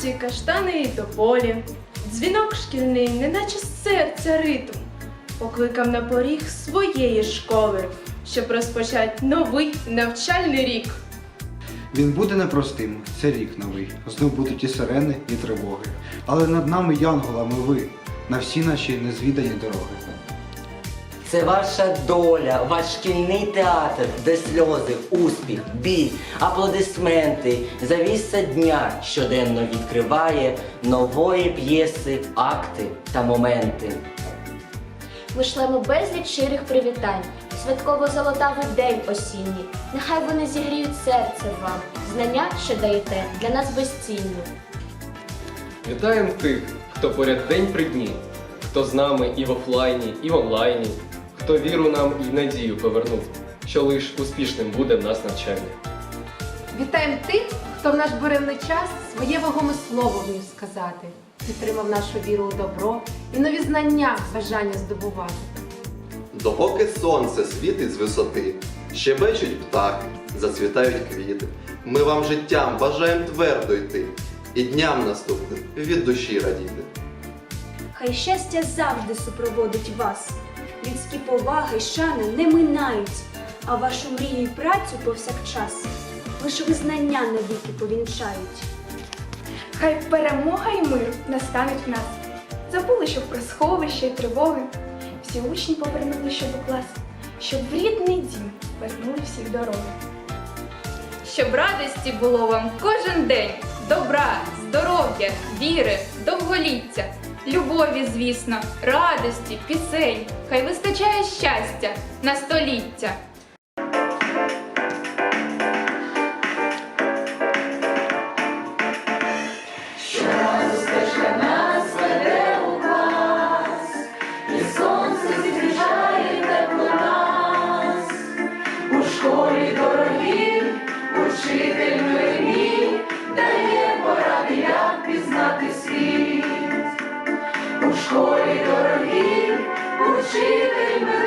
Золоті каштани і тополі, дзвінок шкільний, неначе серця ритм, покликав на поріг своєї школи, щоб розпочати новий навчальний рік. Він буде непростим, це рік новий. Знов будуть і сирени, і тривоги. Але над нами янголами ви на всі наші незвідані дороги. Це ваша доля, ваш шкільний театр, де сльози, успіх, біль, аплодисменти, завіса дня щоденно відкриває нової п'єси, акти та моменти. Ми шлемо безліч щирих привітань, святково золотавий день осінній. Нехай вони зігріють серце вам. Знання, що даєте, для нас безцінні. Вітаємо тих, хто поряд день при дні, хто з нами і в офлайні, і в онлайні, хто віру нам і надію повернув, що лиш успішним буде в нас навчання. Вітаємо тих, хто в наш буремний час своє вагоме слово вмів сказати, підтримав нашу віру у добро і нові знання бажання здобувати. Допоки сонце світить з висоти, щебечуть птахи, зацвітають квіти. Ми вам життям бажаємо твердо йти і дням наступним від душі радіти. Хай щастя завжди супроводить вас. Людські поваги й шани не минають, а вашу мрію й працю повсякчас лише визнання навіки повінчають. Хай перемога і мир настануть в нас. Забули, що про сховище й тривоги. Всі учні повернули щоб у клас, щоб в рідний дім вернули всіх дороги. Щоб радості було вам кожен день, добра, здоров'я, віри, довголіття, любові, звісно, радості, пісень, хай вистачає щастя на століття. живими.